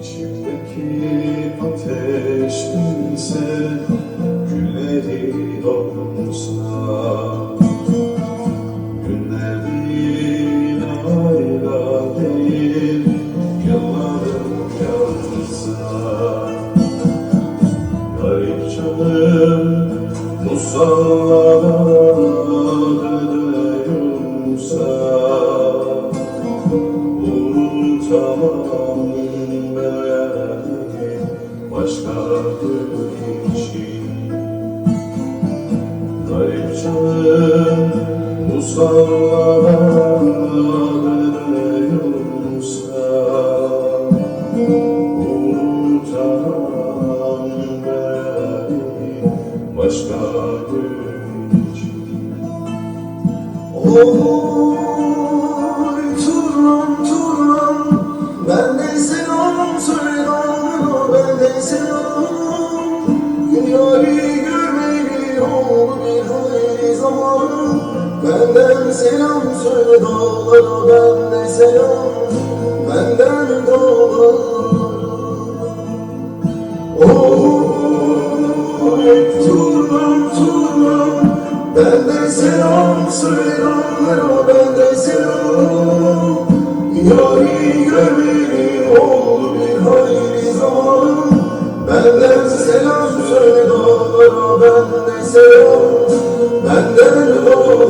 İçimdeki ateş dinse Gülleri donsa Günler değil aylar değil Yıllarım yansa Garip canım musallara dönüyorsa Unutamam yerleri başka bir için Garip canım Unutamam beni başka gün için Oy Benden selam söyle dağlara benden selam. Benden dağlara. Oy Turan Turan Benden selam söyle onlara benden selam. Yari görmeli oldu bir hayli zaman. Benden selam söyle dağlara benden selam Benden dağlara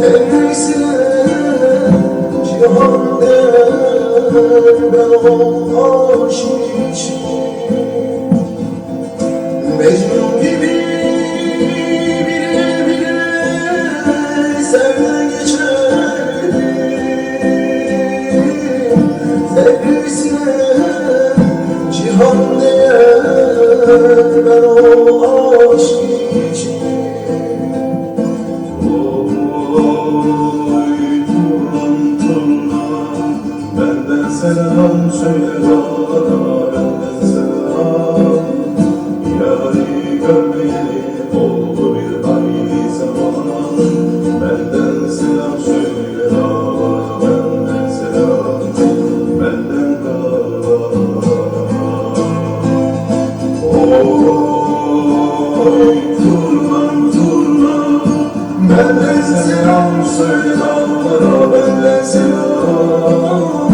Sevgisine cihan der Ben için Mecnun gibi Benden selam söyle dağlara benden selam